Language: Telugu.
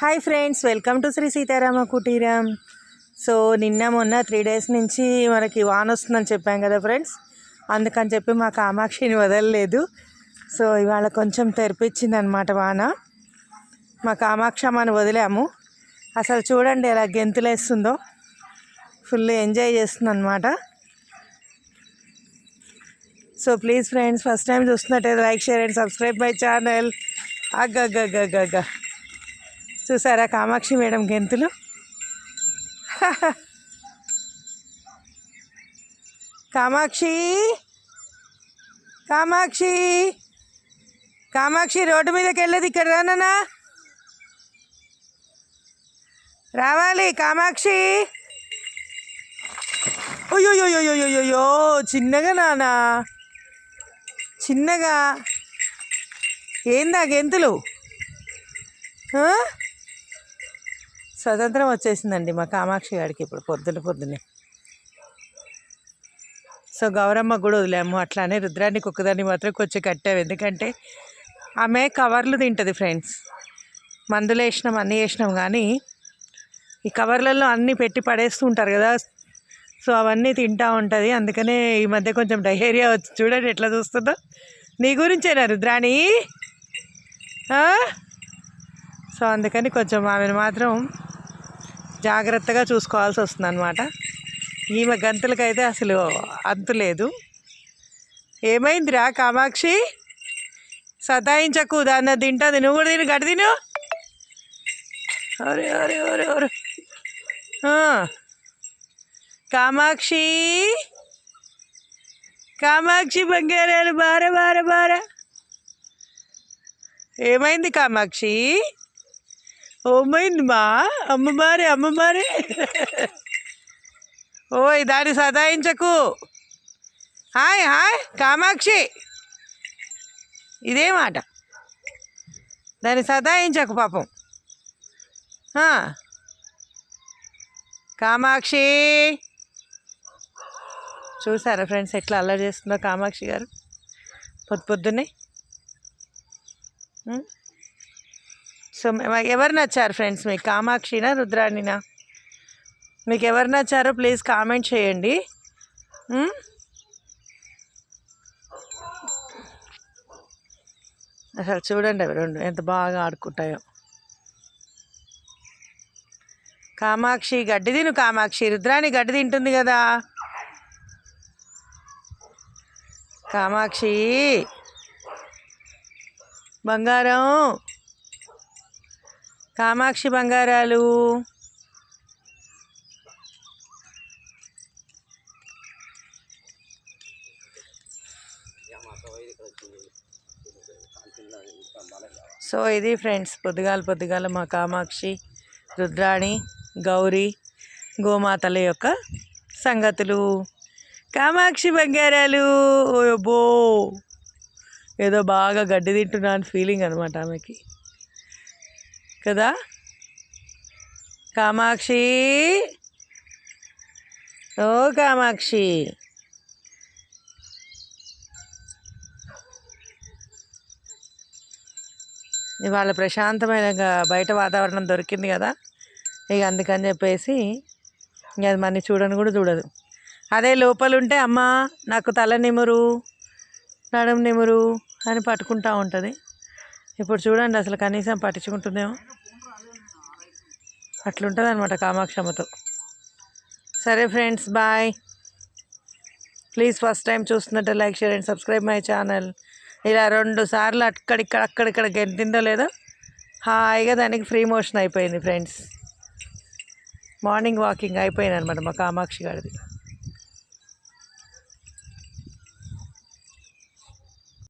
Hi friends welcome to Shri Sitarama Kuteeram. So నిన్న మొన్న త్రీ డేస్ నుంచి మనకి వాన వస్తుందని చెప్పాం కదా ఫ్రెండ్స్. అందుకని చెప్పి మా కామాక్షిని వదలలేదు. సో ఇవాళ కొంచెం తెరిపించింది అనమాట వాన. మా కామాక్షమ్మని వదిలాము. అసలు చూడండి ఎలా గెంతులేస్తుందో. ఫుల్ ఎంజాయ్ చేస్తుంది అనమాట so please friends first time చూస్తున్నట్టయితే like share and subscribe my channel. అగ్గగ్గగ్గగ్గ. చూసారా కామాక్షి మేడం గెంతులు? కామాక్షి? కామాక్షి? కామాక్షి రోడ్డు మీదకి వెళ్ళదు ఇక్కడ రానన్నా రావాలి కామాక్షి. అయ్యోయ్యోయ్యోయ్యోయ్యో చిన్నగా నానా చిన్నగా. ఏందా గెంతులు? స్వతంత్రం వచ్చేసిందండి మా కామాక్షి గారికి ఇప్పుడు పొద్దున పొద్దునే. సో గౌరమ్మ కూడా వదిలాము అట్లానే రుద్రానికి ఒక్కదాన్ని మాత్రం కొంచెం కట్టాము. ఎందుకంటే ఆమె కవర్లు తింటుంది ఫ్రెండ్స్. మందులు వేసినాం అన్నీ వేసినాం కానీ ఈ కవర్లలో అన్నీ పెట్టి పడేస్తూ ఉంటారు కదా. సో అవన్నీ తింటూ ఉంటుంది. అందుకనే ఈ మధ్య కొంచెం డయేరియా వచ్చి చూడండి ఎట్లా చూస్తుందో. నీ గురించేనా రుద్రాణి? సో అందుకని కొంచెం ఆమెను మాత్రం జాగ్రత్తగా చూసుకోవాల్సి వస్తుంది అనమాట ఈమె గంతులకైతే అసలు అంతు లేదు. ఏమైందిరా కామాక్షి? సతాయించకు దాన్ని తింటుంది నువ్వు కూడా తిను గడి తిను. అరే ఒరే ఒరే ఒరే. కామాక్షి? కామాక్షి బంగారాలు బార బార బార. ఏమైంది కామాక్షి? ఓమైంది మా అమ్మమారే ఓయ్ దాన్ని సదాయించకు హాయ్ హాయ్ కామాక్షి. ఇదే మాట. దాన్ని సదాయించకు పాపం. కామాక్షి. చూసారా ఫ్రెండ్స్ ఎట్లా అల్లరి చేస్తుందో కామాక్షి గారు? పొద్దు పొద్దున్నే. సో ఎవరు నచ్చారు ఫ్రెండ్స్ మీకు కామాక్షినా రుద్రాణినా? మీకు ఎవరు నచ్చారో ప్లీజ్ కామెంట్ చేయండి. Hmm? అసలు చూడండి అవి రెండు ఎంత బాగా ఆడుకుంటాయో. కామాక్షి గడ్డి తిను కామాక్షి రుద్రాణి గడ్డి తింటుంది కదా. కామాక్షి బంగారం. కామాక్షి బంగారాలు. సో ఇది ఫ్రెండ్స్ పొద్దుగాల పొద్దుగాల మా కామాక్షి రుద్రాణి గౌరీ గోమాతల యొక్క సంగతులు. కామాక్షి బంగారాలు ఓయబ్బో! ఏదో బాగా గడ్డి తింటున్నాను ఫీలింగ్ అనమాట ఆమెకి. కదా? కామాక్షి? ఓ కామాక్షి. ఇవాళ ప్రశాంతమైన బయట వాతావరణం దొరికింది కదా? ఇక అందుకని చెప్పేసి ఇంక అది మన చూడని కూడా చూడదు. అదే లోపల ఉంటే అమ్మ నాకు తల నిమురు నడుము నిమురు అని పట్టుకుంటా ఉంటుంది. ఇప్పుడు చూడండి అసలు కనీసం పట్టించుకుంటుందేమో. అట్లుంటుంది అనమాట కామాక్షమ్మతో. సరే friends bye. Please first time చూస్తున్నట్టు like share and subscribe my channel. ఇలా రెండు సార్లు అక్కడిక్కడ అక్కడిక్కడ గెంతిందో లేదో హాయిగా దానికి ఫ్రీ మోషన్ అయిపోయింది ఫ్రెండ్స్. మార్నింగ్ వాకింగ్ అయిపోయింది అనమాట మా కామాక్షి గారిది.